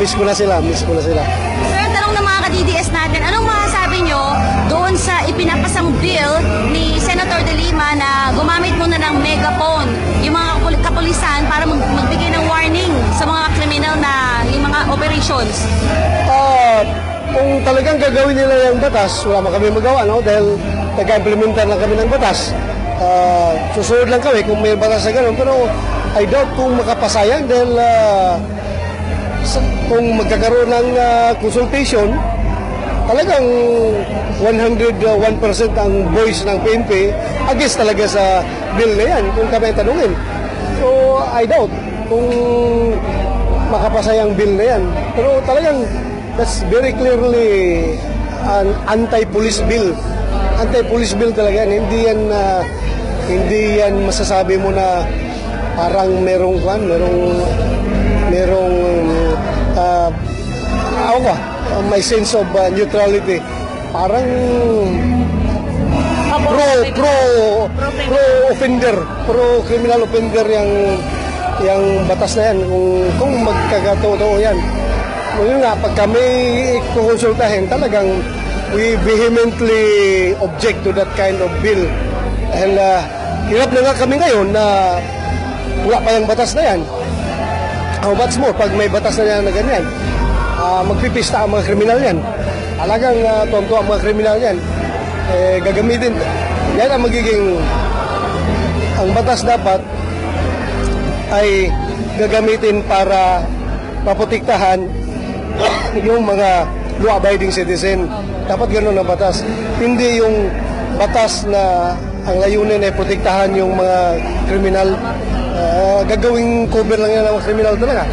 miss ko na sila, miss ko na sila. Sir, tanong ng mga ka-DDS natin, anong masasabi nyo doon sa ipinapasang bill ni Senator De Lima na gumamit muna ng megaphone yung mga kapul- kapulisan para mag- magbigay ng warning sa mga kriminal na yung mga operations? Ah, kung talagang gagawin nila yung batas, wala man kami magawa, no? Dahil nag-implementa lang kami ng batas. Ah, susunod lang kami kung may batas na gano'n. Pero I doubt kung makapasayan dahil ah, sa- kung magkakaroon ng ah, consultation, talagang 101% ang voice ng PNP against talaga sa bill na yan kung kami tanungin. So, I doubt kung makapasa yung bill na yan. Pero talagang that's very clearly an anti-police bill. Anti-police bill talaga yan. Hindi yan ah, hindi yan masasabi mo na parang merong kwan, merong merong uh, ako ka, uh, my sense of uh, neutrality. Parang pro pro pro offender, pro criminal offender yang yang batas na yan kung kung magkakatotoo yan. Yun nga, pag kami kukonsultahin, talagang we vehemently object to that kind of bill. Dahil uh, hirap na nga kami ngayon na wala pa yung batas na yan. How much more pag may batas na yan na ganyan? Ah, magpipista ang mga kriminal yan. Talagang uh, tonto ang mga kriminal yan. Eh, gagamitin. Yan ang magiging ang batas dapat ay gagamitin para maprotektahan yung mga law-abiding citizen. Dapat ganun ang batas. Hindi yung batas na ang layunin ay protektahan yung mga kriminal. Ah, gagawing cover lang yan ng mga kriminal talaga.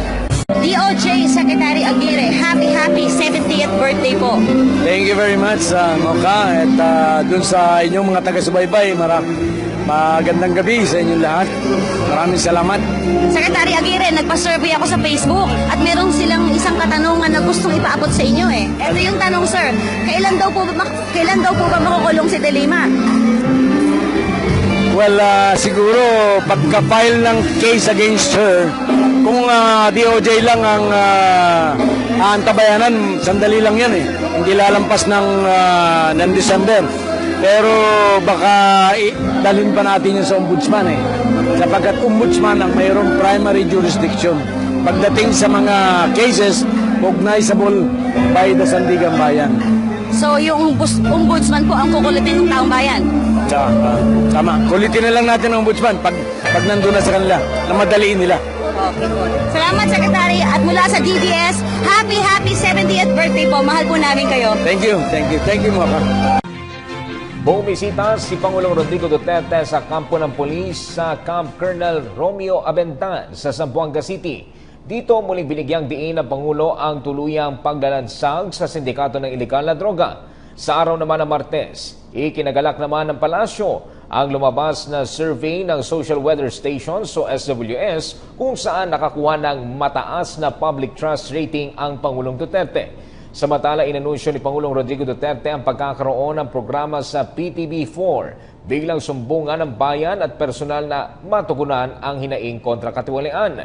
DOJ Secretary Aguirre, happy happy 70th birthday po. Thank you very much, uh, Moka. At uh, dun sa inyong mga taga-subaybay, mara magandang gabi sa inyong lahat. Maraming salamat. Secretary Aguirre, nagpa-survey ako sa Facebook at meron silang isang katanungan na gustong ipaabot sa inyo eh. Ito yung tanong sir, kailan daw po ba, kailan daw po ba makukulong si De Lima? Well, uh, siguro pagka-file ng case against her, kung uh, DOJ lang ang uh, aantabayanan, sandali lang yan eh. Hindi lalampas ng, uh, ng December. Pero baka dalhin pa natin yun sa ombudsman eh. Sapagkat ombudsman ang mayroong primary jurisdiction. Pagdating sa mga cases, cognizable by the Sandigan Bayan. So yung ombudsman po ang kukulitin ng taong bayan. Ah, tama. Kulitin na lang natin ang ombudsman pag, pag nandun na sa kanila, na madaliin nila. Salamat Secretary at mula sa DDS, happy happy 70th birthday po. Mahal po namin kayo. Thank you, thank you, thank you mga ka. Bumisita si Pangulong Rodrigo Duterte sa kampo ng polis sa Camp Colonel Romeo Abentan sa Zamboanga City. Dito muling binigyang diin ng Pangulo ang tuluyang paglalansag sa sindikato ng ilegal na droga. Sa araw naman ng Martes, ikinagalak naman ng palasyo ang lumabas na survey ng Social Weather Station o SWS kung saan nakakuha ng mataas na public trust rating ang Pangulong Duterte. Samantala, inanunsyo ni Pangulong Rodrigo Duterte ang pagkakaroon ng programa sa PTB4 bilang sumbungan ng bayan at personal na matugunan ang hinaing kontra katiwalian.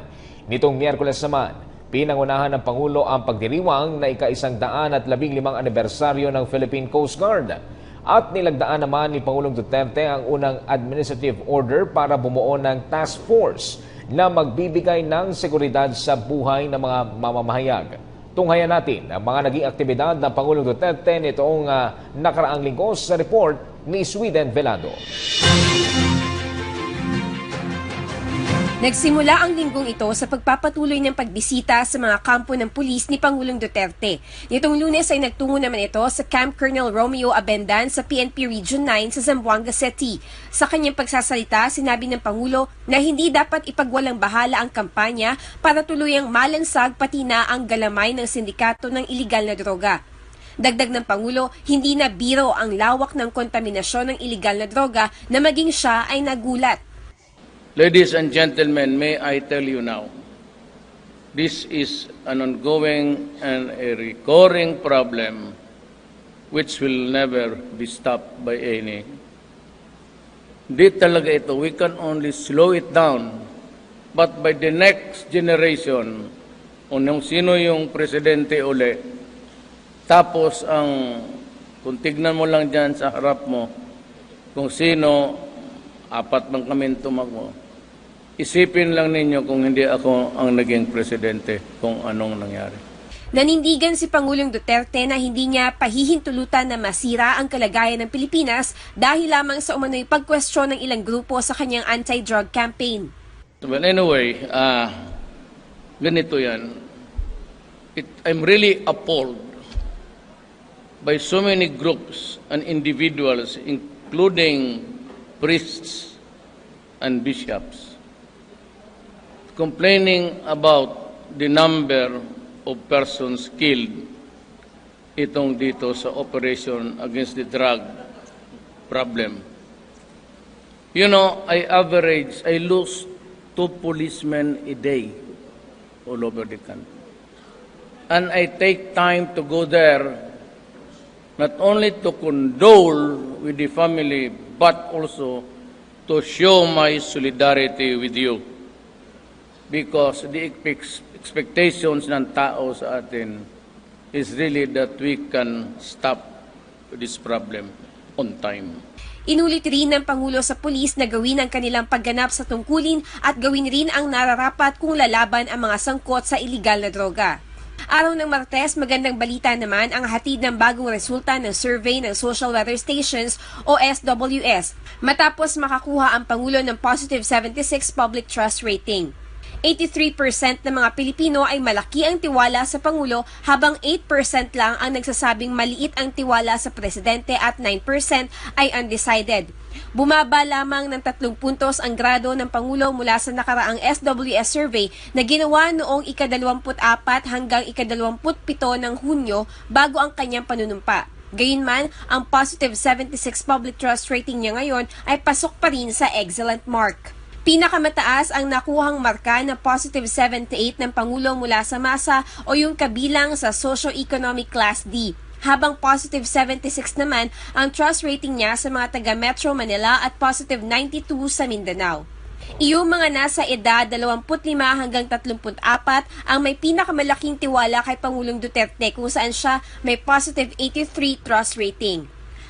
Nitong Miyerkules naman, pinangunahan ng Pangulo ang pagdiriwang na ika-isang daan at labing limang anibersaryo ng Philippine Coast Guard. At nilagdaan naman ni Pangulong Duterte ang unang administrative order para bumuo ng task force na magbibigay ng seguridad sa buhay ng mga mamamahayag. Tunghayan natin ang mga naging aktibidad ng Pangulong Duterte nitong ah, nakaraang linggo sa report ni Sweden Velado. Nagsimula ang linggong ito sa pagpapatuloy ng pagbisita sa mga kampo ng pulis ni Pangulong Duterte. Nitong lunes ay nagtungo naman ito sa Camp Colonel Romeo Abendan sa PNP Region 9 sa Zamboanga City. Sa kanyang pagsasalita, sinabi ng Pangulo na hindi dapat ipagwalang bahala ang kampanya para tuluyang malansag pati na ang galamay ng sindikato ng iligal na droga. Dagdag ng Pangulo, hindi na biro ang lawak ng kontaminasyon ng iligal na droga na maging siya ay nagulat. Ladies and gentlemen, may I tell you now, this is an ongoing and a recurring problem which will never be stopped by any Di talaga ito. We can only slow it down. But by the next generation, unang sino yung presidente uli, tapos ang, kung tignan mo lang dyan sa harap mo, kung sino, apat man kami tumakbo, isipin lang ninyo kung hindi ako ang naging presidente, kung anong nangyari. Nanindigan si Pangulong Duterte na hindi niya pahihintulutan na masira ang kalagayan ng Pilipinas dahil lamang sa umano'y pagkwestiyon ng ilang grupo sa kanyang anti-drug campaign. But anyway, uh, ganito yan. It, I'm really appalled by so many groups and individuals, including priests and bishops, complaining about the number of persons killed itong dito sa operation against the drug problem. You know, I average, I lose two policemen a day all over the country. And I take time to go there not only to condole with the family, but also to show my solidarity with you. Because the ex- expectations ng tao sa atin is really that we can stop this problem on time. Inulit rin ng Pangulo sa pulis na gawin ang kanilang pagganap sa tungkulin at gawin rin ang nararapat kung lalaban ang mga sangkot sa iligal na droga. Araw ng Martes, magandang balita naman ang hatid ng bagong resulta ng survey ng Social Weather Stations o SWS matapos makakuha ang Pangulo ng positive 76 public trust rating. 83% ng mga Pilipino ay malaki ang tiwala sa Pangulo habang 8% lang ang nagsasabing maliit ang tiwala sa Presidente at 9% ay undecided. Bumaba lamang ng tatlong puntos ang grado ng Pangulo mula sa nakaraang SWS survey na ginawa noong ika-24 hanggang ika-27 ng Hunyo bago ang kanyang panunumpa. Gayunman, ang positive 76 public trust rating niya ngayon ay pasok pa rin sa excellent mark. Pinakamataas ang nakuhang marka na positive 78 ng Pangulo mula sa masa o yung kabilang sa socio-economic class D. Habang positive 76 naman ang trust rating niya sa mga taga Metro Manila at positive 92 sa Mindanao. Iyong mga nasa edad 25 hanggang 34 ang may pinakamalaking tiwala kay Pangulong Duterte kung saan siya may positive 83 trust rating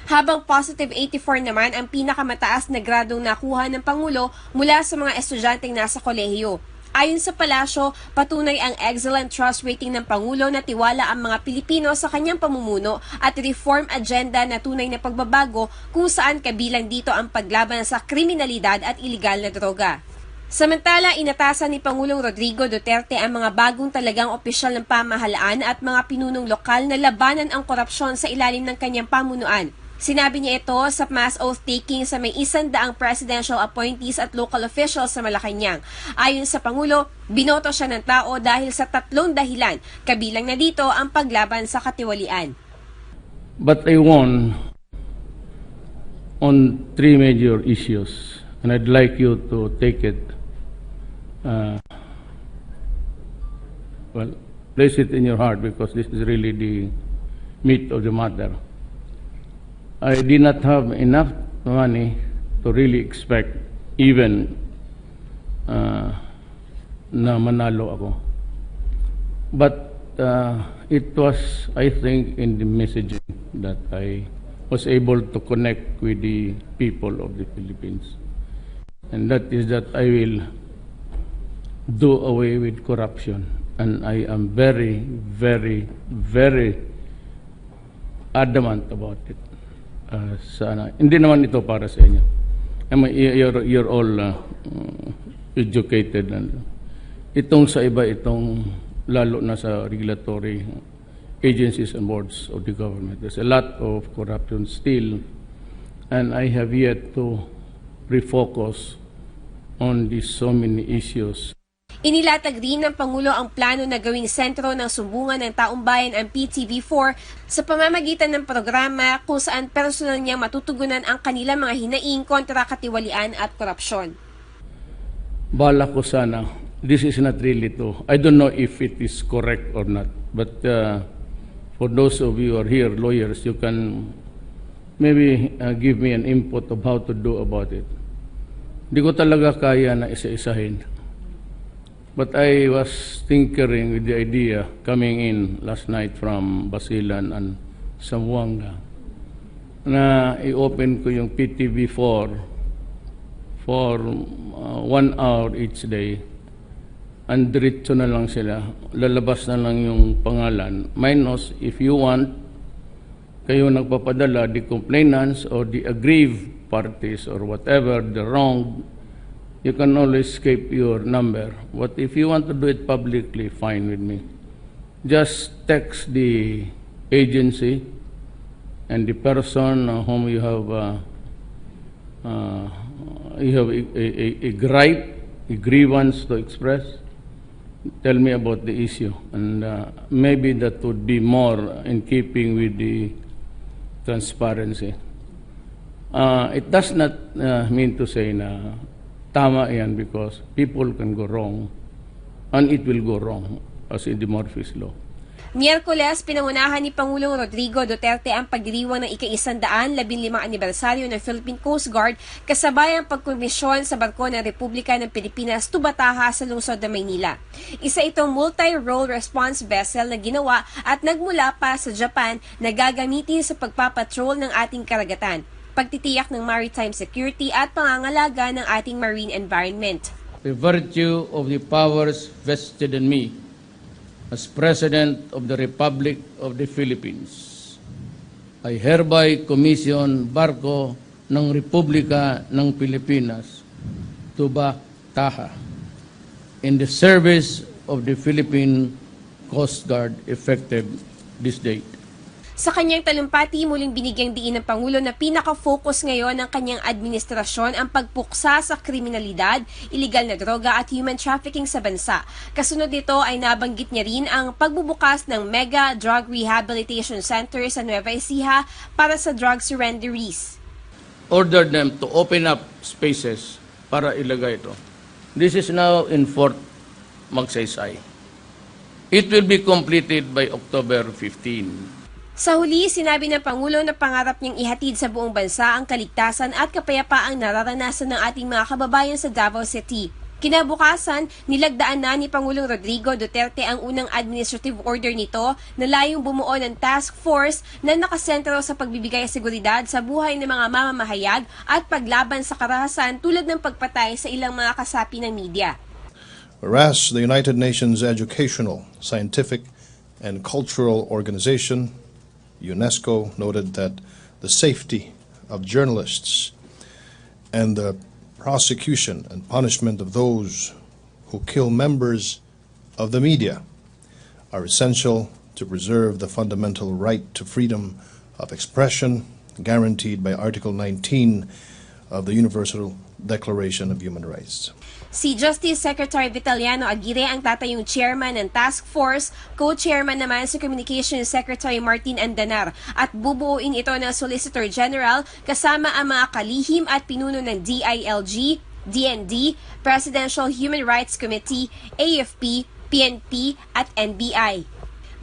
habang positive 84 naman ang pinakamataas na gradong nakuha ng Pangulo mula sa mga estudyanteng nasa kolehiyo. Ayon sa palasyo, patunay ang excellent trust rating ng Pangulo na tiwala ang mga Pilipino sa kanyang pamumuno at reform agenda na tunay na pagbabago kung saan kabilang dito ang paglaban sa kriminalidad at iligal na droga. Samantala, inatasan ni Pangulong Rodrigo Duterte ang mga bagong talagang opisyal ng pamahalaan at mga pinunong lokal na labanan ang korupsyon sa ilalim ng kanyang pamunuan. Sinabi niya ito sa mass oath-taking sa may isandaang presidential appointees at local officials sa Malacanang. Ayon sa Pangulo, binoto siya ng tao dahil sa tatlong dahilan, kabilang na dito ang paglaban sa katiwalian. But I won on three major issues, and I'd like you to take it, uh, well, place it in your heart because this is really the meat of the matter. I did not have enough money to really expect even uh, na manalo ako. But uh, it was, I think, in the messaging that I was able to connect with the people of the Philippines. And that is that I will do away with corruption. And I am very, very, very adamant about it. Uh, sana. Hindi naman ito para sa inyo. I mean, you're, you're all uh, educated. Itong sa iba, itong lalo na sa regulatory agencies and boards of the government. There's a lot of corruption still, and I have yet to refocus on these so many issues. Inilatag rin ng Pangulo ang plano na gawing sentro ng sumbungan ng taong bayan ang PTV4 sa pamamagitan ng programa kung saan personal niyang matutugunan ang kanilang mga hinaing kontra katiwalian at korupsyon. Bala ko sana, this is not really to, I don't know if it is correct or not, but uh, for those of you who are here, lawyers, you can maybe uh, give me an input of how to do about it. Hindi ko talaga kaya na isa-isahin. But I was tinkering with the idea coming in last night from Basilan and Zamboanga na i-open ko yung PTV4 for uh, one hour each day and diretso na lang sila. Lalabas na lang yung pangalan. Minus, if you want, kayo nagpapadala, the complainants or the aggrieved parties or whatever, the wrong, you can always escape your number. But if you want to do it publicly, fine with me. Just text the agency and the person uh, whom you have uh, uh, you have a, a, a- gripe, a grievance to express. Tell me about the issue, and uh, maybe that would be more in keeping with the transparency. Uh, it does not uh, mean to say na tama yan because people can go wrong and it will go wrong as in the Murphy's Law. Miyerkules, pinangunahan ni Pangulong Rodrigo Duterte ang pagdiriwang ng ika-isandaan labinlimang anibersaryo ng Philippine Coast Guard kasabay ang pagkomisyon sa barko ng Republika ng Pilipinas tubataha sa lungsod ng Maynila. Isa itong multi-role response vessel na ginawa at nagmula pa sa Japan na gagamitin sa pagpapatrol ng ating karagatan, pagtitiyak ng maritime security at pangangalaga ng ating marine environment. By virtue of the powers vested in me as President of the Republic of the Philippines, I hereby commission barko ng Republika ng Pilipinas, Tuba Taha, in the service of the Philippine Coast Guard effective this date. Sa kanyang talumpati, muling binigyang diin ng Pangulo na pinaka-focus ngayon ng kanyang administrasyon ang pagpuksa sa kriminalidad, iligal na droga at human trafficking sa bansa. Kasunod nito ay nabanggit niya rin ang pagbubukas ng Mega Drug Rehabilitation Center sa Nueva Ecija para sa drug surrenderies. ordered them to open up spaces para ilagay ito. This is now in Fort Magsaysay. It will be completed by October 15. Sa huli, sinabi ng Pangulo na pangarap niyang ihatid sa buong bansa ang kaligtasan at kapayapaang nararanasan ng ating mga kababayan sa Davao City. Kinabukasan, nilagdaan na ni Pangulong Rodrigo Duterte ang unang administrative order nito na layong bumuo ng task force na nakasentro sa pagbibigay seguridad sa buhay ng mga mamamahayag at paglaban sa karahasan tulad ng pagpatay sa ilang mga kasapi ng media. Whereas the United Nations Educational, Scientific, and Cultural Organization, UNESCO, noted that the safety of journalists and the prosecution and punishment of those who kill members of the media are essential to preserve the fundamental right to freedom of expression guaranteed by Article 19 of the Universal Declaration of Human Rights. Si Justice Secretary Vitaliano Aguirre ang tatayong chairman ng task force, co-chairman naman si Communications Secretary Martin Andanar at bubuuin ito ng Solicitor General kasama ang mga kalihim at pinuno ng DILG, DND, Presidential Human Rights Committee, AFP, PNP at NBI.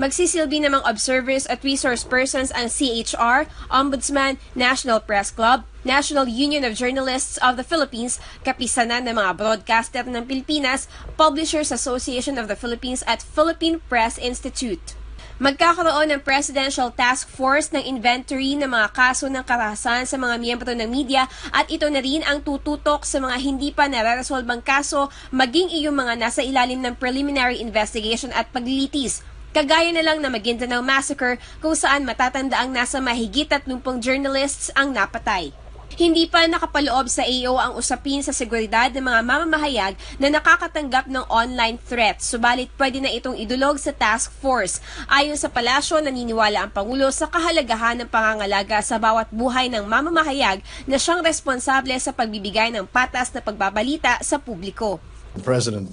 Magsisilbi namang observers at resource persons ang CHR, Ombudsman, National Press Club, National Union of Journalists of the Philippines, kapisanan ng mga broadcaster ng Pilipinas, Publishers Association of the Philippines at Philippine Press Institute. Magkakaroon ng Presidential Task Force ng inventory ng mga kaso ng karahasan sa mga miyembro ng media at ito na rin ang tututok sa mga hindi pa nararesolbang kaso maging iyong mga nasa ilalim ng preliminary investigation at paglilitis. Kagaya na lang na Maguindanao Massacre kung saan matatanda ang nasa mahigit 30 journalists ang napatay. Hindi pa nakapaloob sa AO ang usapin sa seguridad ng mga mamamahayag na nakakatanggap ng online threats, subalit pwede na itong idulog sa task force. Ayon sa palasyo, naniniwala ang Pangulo sa kahalagahan ng pangangalaga sa bawat buhay ng mamamahayag na siyang responsable sa pagbibigay ng patas na pagbabalita sa publiko. The president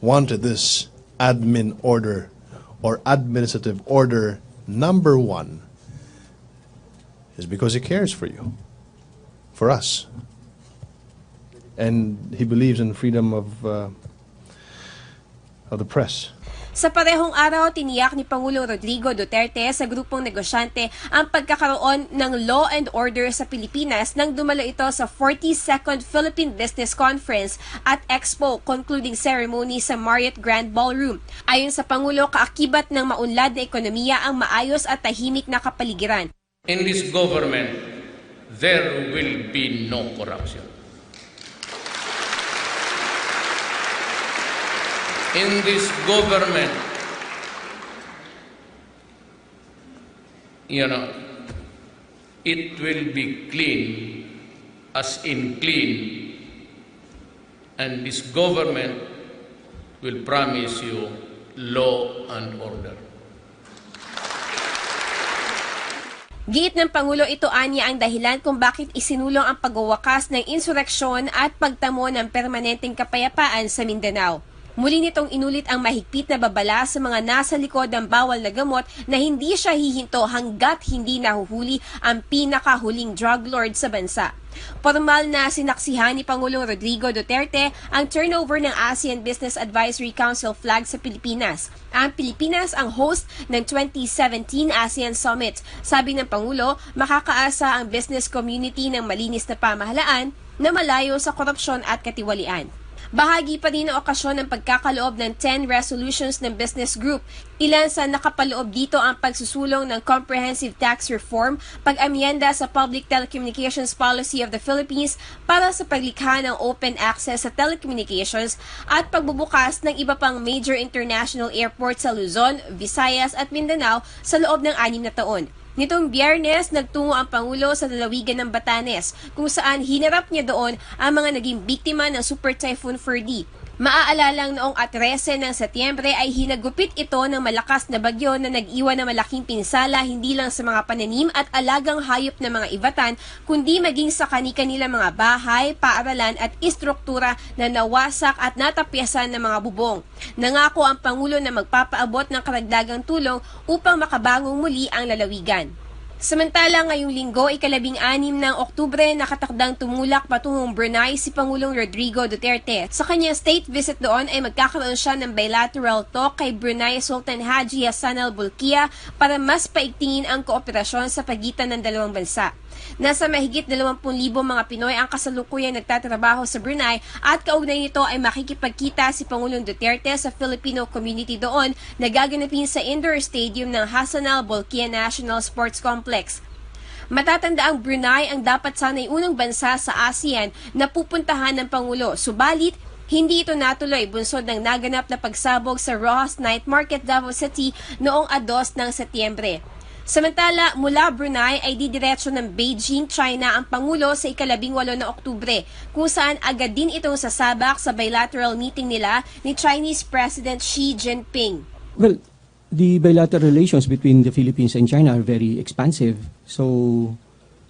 wanted this admin order or administrative order number one is because he cares for you, for us. And he believes in freedom of, uh, of the press. Sa parehong araw, tiniyak ni Pangulong Rodrigo Duterte sa grupong negosyante ang pagkakaroon ng law and order sa Pilipinas nang dumalo ito sa 42nd Philippine Business Conference at Expo concluding ceremony sa Marriott Grand Ballroom. Ayon sa Pangulo, kaakibat ng maunlad na ekonomiya ang maayos at tahimik na kapaligiran. In this government, there will be no corruption. In this government, you know, it will be clean, as in clean, and this government will promise you law and order. Giit ng Pangulo ito anya ang dahilan kung bakit isinulong ang pagwawakas ng insureksyon at pagtamo ng permanenteng kapayapaan sa Mindanao. Muli nitong inulit ang mahigpit na babala sa mga nasa likod ng bawal na gamot na hindi siya hihinto hanggat hindi nahuhuli ang pinakahuling drug lord sa bansa. Formal na sinaksihan ni Pangulong Rodrigo Duterte ang turnover ng ASEAN Business Advisory Council flag sa Pilipinas. Ang Pilipinas ang host ng 2017 ASEAN Summit. Sabi ng Pangulo, makakaasa ang business community ng malinis na pamahalaan na malayo sa korupsyon at katiwalian. Bahagi pa din ang okasyon ng pagkakaloob ng 10 resolutions ng business group. Ilan sa nakapaloob dito ang pagsusulong ng comprehensive tax reform, pag-amyenda sa Public Telecommunications Policy of the Philippines para sa paglikha ng open access sa telecommunications at pagbubukas ng iba pang major international airports sa Luzon, Visayas at Mindanao sa loob ng anim na taon. Nitong biyernes, nagtungo ang Pangulo sa lalawigan ng Batanes kung saan hinarap niya doon ang mga naging biktima ng Super Typhoon Ferdy. Maaalalang noong 13 ng Setyembre ay hinagupit ito ng malakas na bagyo na nag-iwan ng malaking pinsala hindi lang sa mga pananim at alagang hayop ng mga ibatan kundi maging sa kani-kanilang mga bahay, paaralan at istruktura na nawasak at natapyasan ng mga bubong. Nangako ang Pangulo na magpapaabot ng karagdagang tulong upang makabangong muli ang lalawigan. Samantala ngayong linggo, ikalabing anim ng Oktubre, nakatakdang tumulak patungong Brunei si Pangulong Rodrigo Duterte. Sa kanyang state visit doon ay magkakaroon siya ng bilateral talk kay Brunei Sultan Haji Hassan al-Bolkiah para mas paigtingin ang kooperasyon sa pagitan ng dalawang bansa. Nasa mahigit 20,000 mga Pinoy ang kasalukuyang nagtatrabaho sa Brunei at kaugnay nito ay makikipagkita si Pangulong Duterte sa Filipino community doon na gaganapin sa indoor stadium ng Hassan al-Bolkiah National Sports Complex. Matatanda ang Brunei ang dapat sanay unang bansa sa ASEAN na pupuntahan ng Pangulo. Subalit, hindi ito natuloy bunsod ng naganap na pagsabog sa Rojas Night Market Davao City noong 2 ng Setyembre. Samantala, mula Brunei ay didiretso ng Beijing, China ang Pangulo sa ikalabing walo na Oktubre, kung saan agad din itong sasabak sa bilateral meeting nila ni Chinese President Xi Jinping. Well, the bilateral relations between the Philippines and China are very expansive. So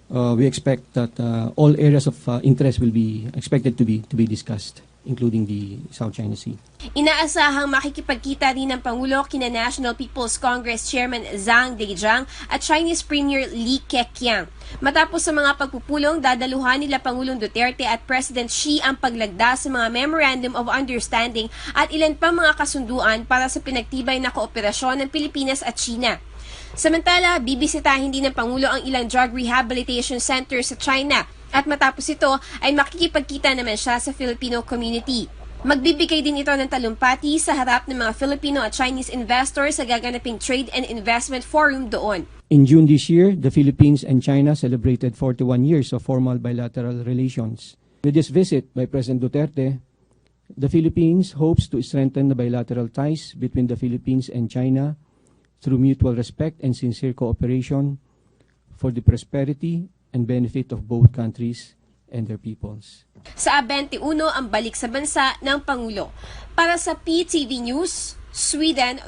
uh, we expect that uh, all areas of uh, interest will be expected to be to be discussed, including the South China Sea. Inaasahang makikipagkita rin ng Pangulo kina National People's Congress Chairman Zhang Dejiang at Chinese Premier Li Keqiang. Matapos sa mga pagpupulong, dadaluhan nila Pangulong Duterte at President Xi ang paglagda sa mga Memorandum of Understanding at ilan pa mga kasunduan para sa pinagtibay na kooperasyon ng Pilipinas at China. Samantala, bibisitahin din ng Pangulo ang ilang drug rehabilitation centers sa China at matapos ito ay makikipagkita naman siya sa Filipino community. Magbibigay din ito ng talumpati sa harap ng mga Filipino at Chinese investors sa gaganaping Trade and Investment Forum doon. In June this year, the Philippines and China celebrated 41 years of formal bilateral relations. With this visit by President Duterte, the Philippines hopes to strengthen the bilateral ties between the Philippines and China through mutual respect and sincere cooperation for the prosperity and benefit of both countries and their peoples. Sa 21 ang balik sa bansa ng Pangulo. Para sa PTV News, Sweden,